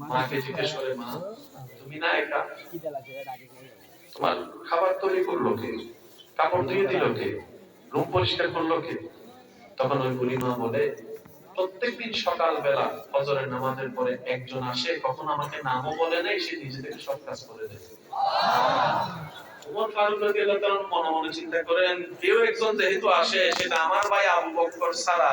মাকে জিজ্ঞেস করে, মা, তুমি না একা তোমার খাবার তৈরি করল কে? কাপড় ধুয়ে দিল কে? রুম পরিষ্কার করল কে? তখন ওই বুড়ি মা বলে, প্রত্যেকদিন সকাল বেলা ফজরের নামাজের পরে একজন আসে, কখন আমাকে নামও বলে নেই, সে নিজে থেকে সব কাজ করে দেয়। ফারুক মনে মনে চিন্তা করেন, কেউ একজন যেহেতু আসে, সেটা আমার ভাই আবু বকর ছাড়া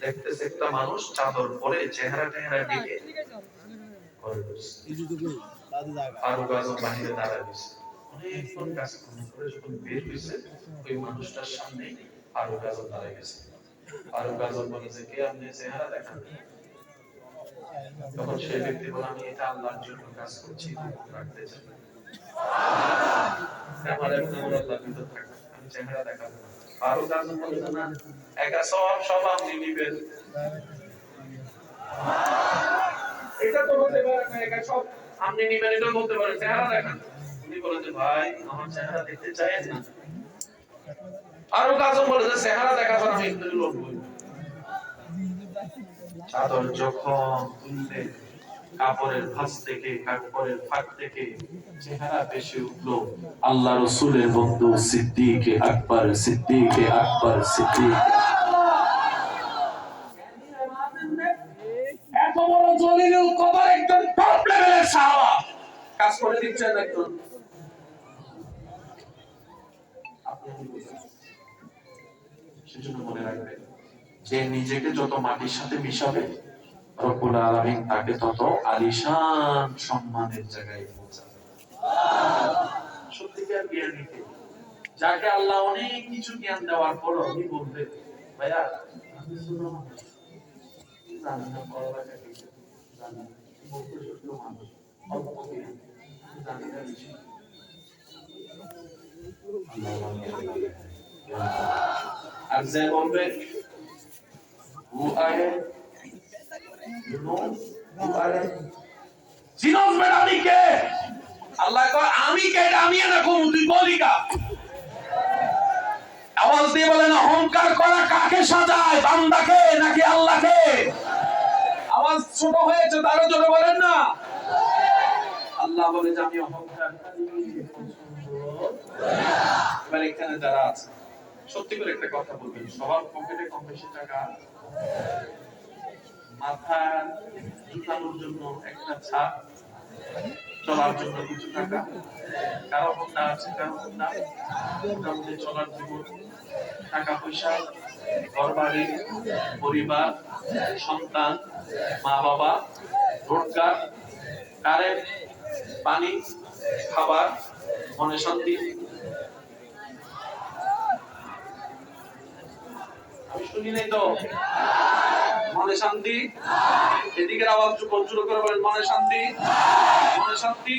দেখতেছে একটা মানুষ চাদর পরে চেহারা টেহারা দিকে ফারুক আজম বাহিরে দাঁড়ায় অনেকক্ষণ কাজ করে যখন বের হয়েছে ওই মানুষটার সামনে ফারুক আজম দাঁড়ায় গেছে। ফারুক আজম বলেছে কে আপনি চেহারা দেখান? তখন সেই ব্যক্তি বলে আমি এটা আল্লাহর জন্য কাজ করছি রাখতে চাই আমার এবং আমার আল্লাহ ভিতর থাকা আমি চেহারা দেখাবো। ফারুক আজম বলে না একা সব আপনি নিবেন এটা তো বলতে চেহারা বলে যে চেহারা দেখা ছাড়া আমি ইন্দ্রিয় লড়বই না। চাদর যখন কাপড়ের ভাঁজ থেকে, কাপড়ের ফাঁক থেকে চেহারা বেশি আল্লাহ রসুলের বন্ধু সিদ্দিকে আকবর সিদ্দিকে আকবর, সিদ্দিক যে নিজেকে যত মাটির সাথে মিশাবে রব্বুল আলামিন তাকে তত আলিশান সম্মানের জায়গায় পৌঁছাবে। সত্যিকার জ্ঞানীকে যাকে আল্লাহ অনেক কিছু জ্ঞান দেওয়ার পর উনি বলবে ভাইয়া আমি জানি। আর যে বলবে চিনস আমি কে? আল্লাহ কয়, আমি কে আমি না কমু, তুই আওয়াজ দিয়ে বলেন, অহংকার করা কাকে সাজায়, বান্দাকে নাকি আল্লাহকে? আওয়াজ ছোট হয়েছে তারও জোরে বলেন না। আল্লাহ বলে, যে আমি অহংকার এবার এখানে যারা আছে, সত্যি করে একটা কথা বলবেন, সবার পকেটে কম বেশি টাকা মাথা ঝুলানোর জন্য একটা ছাদ। চলার জন্য কিছু টাকা। কারও হোন্ডা আছে, কারও হোন্ডা মোটামুটি চলার জীবন টাকা পয়সা ঘর বাড়ি পরিবার, সন্তান মা বাবা রোজগার, কারেন্ট, পানি, খাবার, মনে শান্তি। আমি শুনি নাই তো? মনে শান্তি। এদিকের আওয়াজ জোরে করে বলেন, মনে শান্তি। মনে শান্তি।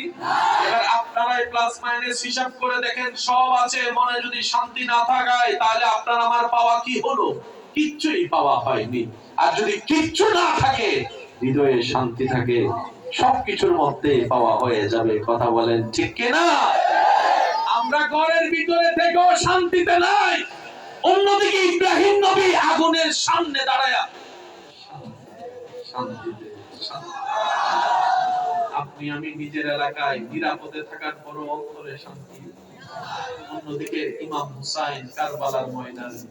এবার আপনারা এই প্লাস মাইনাস হিসাব করে দেখেন, সব আছে, মনে যদি শান্তি না থাকায়, তাহলে আপনার আমার পাওয়া কি হলো? কিচ্ছুই পাওয়া হয়নি। আর যদি কিচ্ছু না থাকে, হৃদয়ে শান্তি থাকে, সবকিছুর মধ্যে পাওয়া হয়ে যাবে, কথা বলেন ঠিক কিনা? আমরা ঘরের ভিতরে থেকেও শান্তিতে নাই। অন্যদিকে ইব্রাহিম নবী আগুনের সামনে দাঁড়ায়া আপনি আমি নিজের এলাকায় নিরাপদে থাকার পরও অন্তরে শান্তি। অন্যদিকে ইমাম হুসাইন কারবালার ময়দানে।